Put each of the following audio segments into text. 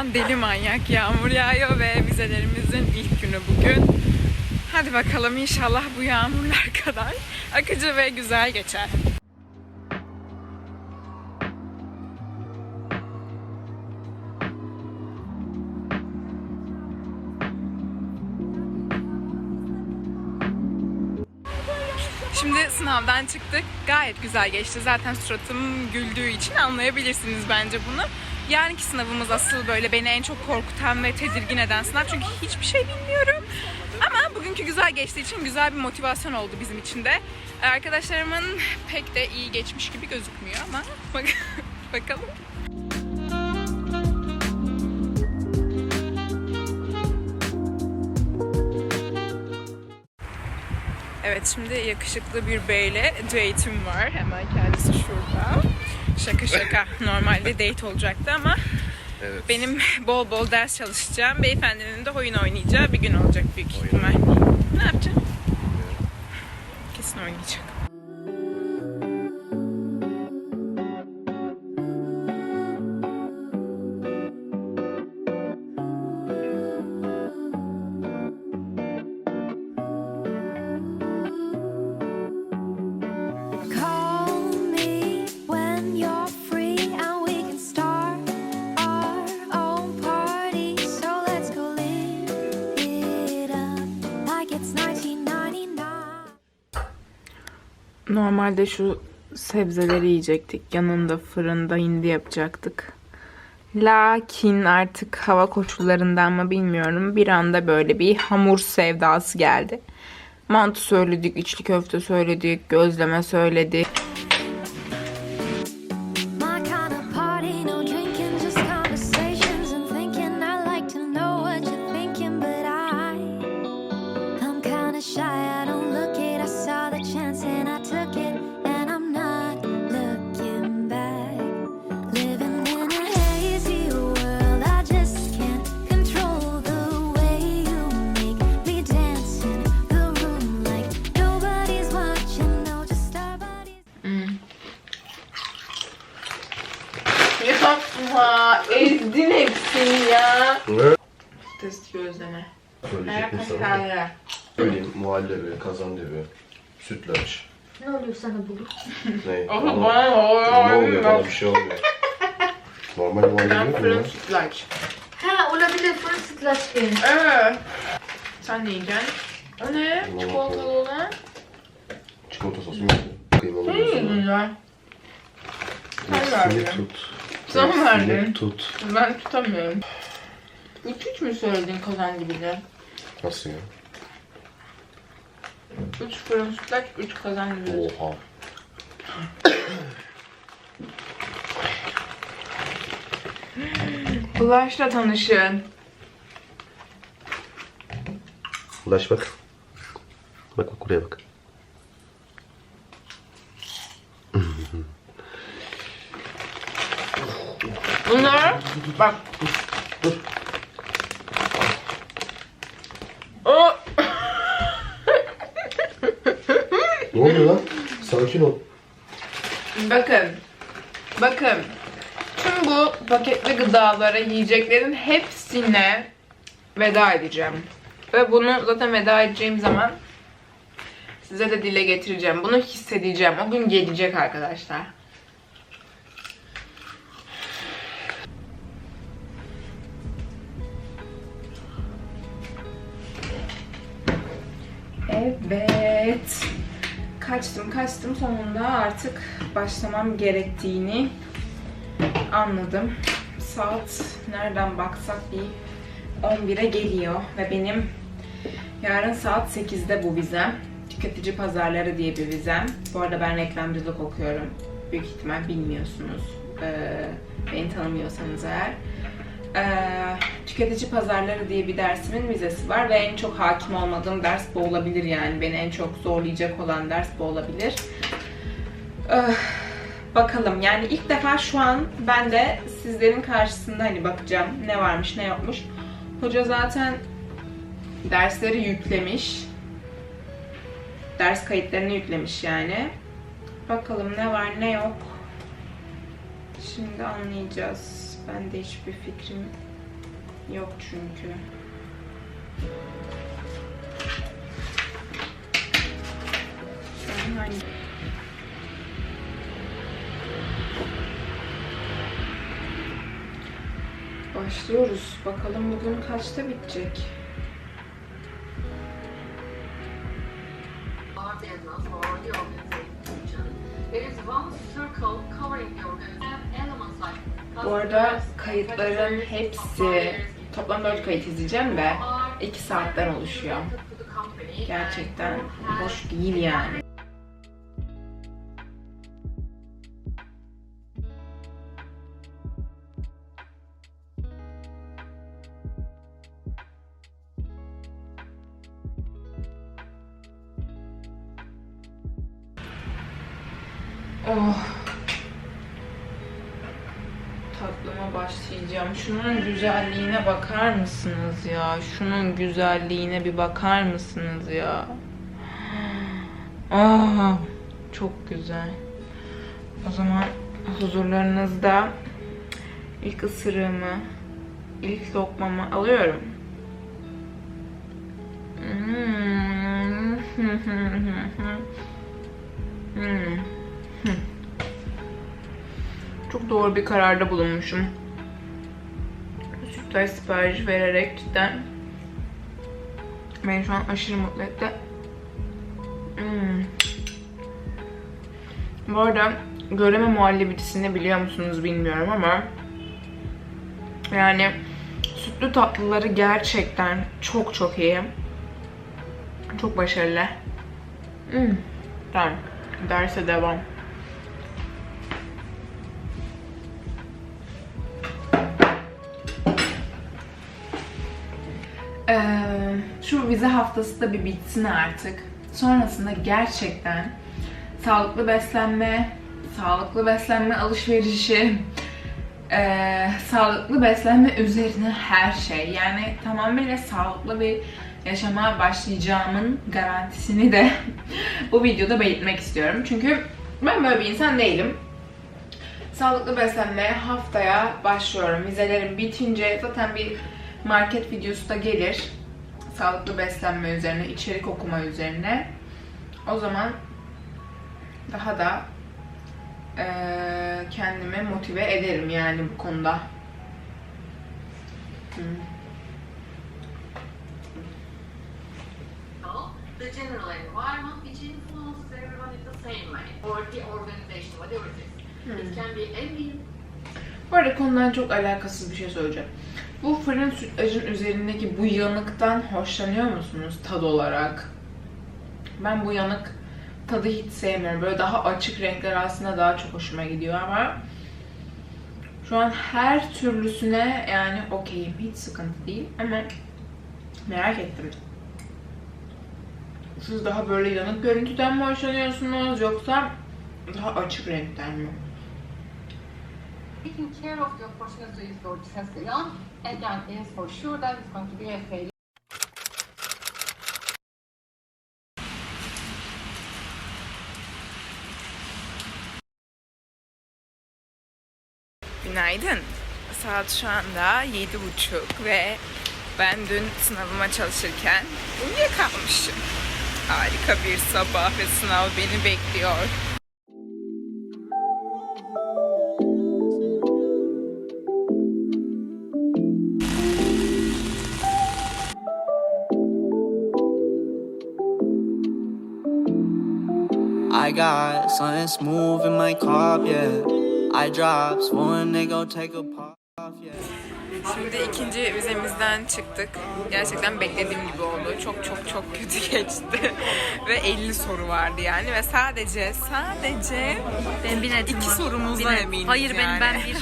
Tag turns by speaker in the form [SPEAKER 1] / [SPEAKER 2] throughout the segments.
[SPEAKER 1] Şu an deli manyak yağmur yağıyor ve vizelerimizin ilk günü bugün. Hadi bakalım inşallah bu yağmurlar kadar akıcı ve güzel geçer. Şimdi sınavdan çıktık. Gayet güzel geçti. Zaten suratım güldüğü için anlayabilirsiniz bence bunu. Yarınki sınavımız asıl böyle beni en çok korkutan ve tedirgin eden sınav. Çünkü hiçbir şey bilmiyorum. Ama bugünkü güzel geçtiği için güzel bir motivasyon oldu bizim için de. Arkadaşlarımın pek de iyi geçmiş gibi gözükmüyor ama bak bakalım. Evet şimdi yakışıklı bir beyle date'im var. Hemen kendisi şurada. Şaka şaka. Normalde date olacaktı ama
[SPEAKER 2] Evet.
[SPEAKER 1] benim bol bol ders çalışacağım. Beyefendinin de oyun oynayacağı bir gün olacak büyük ihtimal. Ne yapacağım? Kesin oynayacak. Normalde şu sebzeleri yiyecektik. Yanında fırında hindi yapacaktık. Lakin artık hava koşullarından mı bilmiyorum. Bir anda böyle bir hamur sevdası geldi. Mantı söyledik, içli köfte söyledik, gözleme söyledik.
[SPEAKER 3] Shy. I don't
[SPEAKER 1] Yapma, ezdin hepsini ya.
[SPEAKER 2] Ne?
[SPEAKER 1] Test gözleme.
[SPEAKER 2] Söyleyecektim sana. Söyleyeyim muhallebi, kazandibi, sütlaç.
[SPEAKER 4] Ne oluyor sana bugün?
[SPEAKER 2] Ne?
[SPEAKER 1] Ama
[SPEAKER 2] Bana-
[SPEAKER 1] bana
[SPEAKER 2] ne oluyor? Bana bir şey olmuyor. Normal muhallebi
[SPEAKER 1] Ben
[SPEAKER 2] yok mu
[SPEAKER 1] fırın
[SPEAKER 2] ya?
[SPEAKER 1] sütlaç.
[SPEAKER 4] Ha olabilir fırın sütlaç benim.
[SPEAKER 1] Evet. Sen ne yiyeceksin? O ne?
[SPEAKER 2] Tamam,
[SPEAKER 1] Çikolatalı olan.
[SPEAKER 2] Çikolata sosu mu? Kıymalı
[SPEAKER 1] Ne
[SPEAKER 2] mı?
[SPEAKER 1] yedin ya? Sen verdin.
[SPEAKER 2] tut.
[SPEAKER 1] Sen
[SPEAKER 2] Nefsini
[SPEAKER 1] verdin.
[SPEAKER 2] tut.
[SPEAKER 1] Ben tutamıyorum. Üç üç mü söyledin kazan gibi de?
[SPEAKER 2] Nasıl ya?
[SPEAKER 1] Üç fırın sütlaç, üç kazan gibi.
[SPEAKER 2] Oha.
[SPEAKER 1] Ulaş'la tanışın.
[SPEAKER 2] Ulaş bak. Bak bak buraya bak.
[SPEAKER 1] Bunlar bak. O
[SPEAKER 2] Ne oluyor lan? Sakin ol.
[SPEAKER 1] bakın. Bakın. Tüm bu paketli gıdalara, yiyeceklerin hepsine veda edeceğim. Ve bunu zaten veda edeceğim zaman size de dile getireceğim. Bunu hissedeceğim. O gün gelecek arkadaşlar. Evet. Kaçtım kaçtım sonunda artık başlamam gerektiğini anladım. Saat nereden baksak bir 11'e geliyor ve benim yarın saat 8'de bu vizem. Tüketici pazarları diye bir vizem. Bu arada ben reklamcılık okuyorum. Büyük ihtimal bilmiyorsunuz. Ee, beni tanımıyorsanız eğer. Ee, tüketici pazarları diye bir dersimin vizesi var ve en çok hakim olmadığım ders bu olabilir yani. Beni en çok zorlayacak olan ders bu olabilir. Ee, bakalım yani ilk defa şu an ben de sizlerin karşısında hani bakacağım ne varmış ne yokmuş. Hoca zaten dersleri yüklemiş. Ders kayıtlarını yüklemiş yani. Bakalım ne var ne yok. Şimdi anlayacağız. Ben de hiçbir fikrim Yok çünkü. Başlıyoruz. Bakalım bugün kaçta bitecek?
[SPEAKER 5] It is one circle covering like
[SPEAKER 1] Bu arada kayıtların hepsi toplam 4 kayıt izleyeceğim
[SPEAKER 5] are
[SPEAKER 1] 2 saatten oluşuyor. Gerçekten hoş değil yani. Güzelliğine bakar mısınız ya? Şunun güzelliğine bir bakar mısınız ya? Ah, çok güzel. O zaman huzurlarınızda ilk ısırığımı, ilk lokmamı alıyorum. Hmm. Hmm. Çok doğru bir kararda bulunmuşum. Sütlaç siparişi vererek cidden beni şu an aşırı mutlu etti. Hmm. Bu arada göreme muhallebicisini biliyor musunuz bilmiyorum ama yani sütlü tatlıları gerçekten çok çok iyi. Çok başarılı. Hmm. Tamam. Derse devam. Ee, şu vize haftası da bir bitsin artık. Sonrasında gerçekten sağlıklı beslenme, sağlıklı beslenme alışverişi, ee, sağlıklı beslenme üzerine her şey. Yani tamamıyla sağlıklı bir yaşama başlayacağımın garantisini de bu videoda belirtmek istiyorum. Çünkü ben böyle bir insan değilim. Sağlıklı beslenmeye haftaya başlıyorum. Vizelerim bitince zaten bir market videosu da gelir. Sağlıklı beslenme üzerine, içerik okuma üzerine. O zaman daha da eee, kendimi motive ederim yani bu konuda. Hmm.
[SPEAKER 5] the general environment which influences everyone in the same way or the organization, whatever it is. It can be any
[SPEAKER 1] Bu arada konudan çok alakasız bir şey söyleyeceğim. Bu fırın sütlacın üzerindeki bu yanıktan hoşlanıyor musunuz tad olarak? Ben bu yanık tadı hiç sevmiyorum. Böyle daha açık renkler aslında daha çok hoşuma gidiyor ama şu an her türlüsüne yani okeyim. Hiç sıkıntı değil ama merak ettim. Siz daha böyle yanık görüntüden mi hoşlanıyorsunuz yoksa daha açık renkten mi?
[SPEAKER 5] Taking care of your opportunity is your champion. Again, is for sure that it's going to be a failure.
[SPEAKER 1] Günaydın. Saat şu anda yedi buçuk ve ben dün sınavıma çalışırken uyuyakalmışım. Harika bir sabah ve sınav beni bekliyor.
[SPEAKER 6] I got something smooth in my cup, yeah. I drops when they go take a puff, yeah.
[SPEAKER 1] Şimdi ikinci vizemizden çıktık. Gerçekten beklediğim gibi oldu. Çok çok çok kötü geçti. ve 50 soru vardı yani ve sadece sadece
[SPEAKER 7] Ben bir
[SPEAKER 1] iki
[SPEAKER 7] var.
[SPEAKER 1] sorumuzdan eminiz
[SPEAKER 7] Hayır ben
[SPEAKER 1] yani.
[SPEAKER 7] ben bir.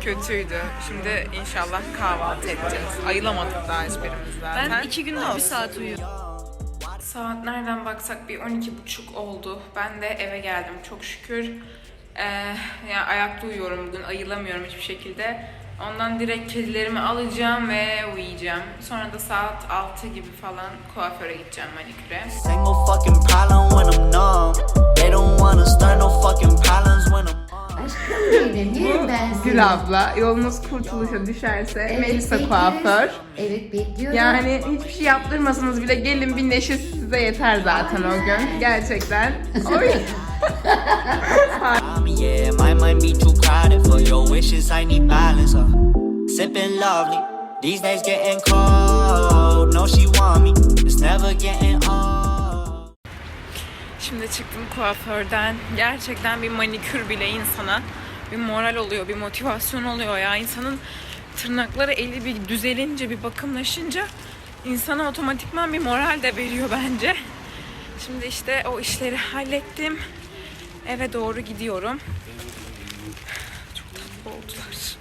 [SPEAKER 1] kötüydü. Şimdi inşallah kahvaltı edeceğiz. Ayılamadık daha hiçbirimiz zaten.
[SPEAKER 7] Ben iki gündür bir saat uyuyorum.
[SPEAKER 1] Saat nereden baksak bir 12.30 oldu. Ben de eve geldim çok şükür. Ee, ya ayakta uyuyorum bugün, ayılamıyorum hiçbir şekilde. Ondan direkt kedilerimi alacağım ve uyuyacağım. Sonra da saat 6 gibi falan kuaföre gideceğim maniküre.
[SPEAKER 6] Single fucking problem when I'm numb. They don't wanna start no fucking problems when I'm
[SPEAKER 4] yerim ben
[SPEAKER 1] Gül abla. Yolunuz kurtuluşa düşerse
[SPEAKER 8] Evet,
[SPEAKER 1] Melisa kuaför.
[SPEAKER 8] Evet bekliyorum.
[SPEAKER 1] Yani hiçbir şey yaptırmasanız bile gelin bir neşe size yeter zaten o gün. Gerçekten. Oy.
[SPEAKER 6] Um, yeah, my mind be too crowded for your wishes. I need balance. Uh. Sipping lovely. These days getting cold. No, she want me. It's never getting old.
[SPEAKER 1] Şimdi çıktım kuaförden. Gerçekten bir manikür bile insana bir moral oluyor, bir motivasyon oluyor ya. İnsanın tırnakları eli bir düzelince, bir bakımlaşınca insana otomatikman bir moral de veriyor bence. Şimdi işte o işleri hallettim. Eve doğru gidiyorum. Çok tatlı oldular.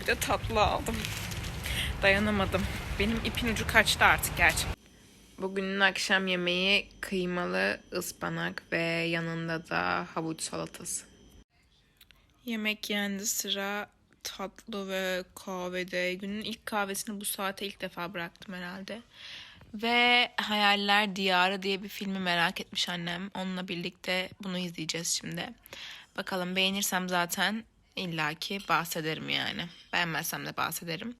[SPEAKER 1] Bir de tatlı aldım. Dayanamadım. Benim ipin ucu kaçtı artık gerçi. Bugünün akşam yemeği kıymalı ıspanak ve yanında da havuç salatası. Yemek yendi sıra tatlı ve kahvede. Günün ilk kahvesini bu saate ilk defa bıraktım herhalde. Ve Hayaller Diyarı diye bir filmi merak etmiş annem. Onunla birlikte bunu izleyeceğiz şimdi. Bakalım beğenirsem zaten illaki bahsederim yani. Beğenmezsem de bahsederim.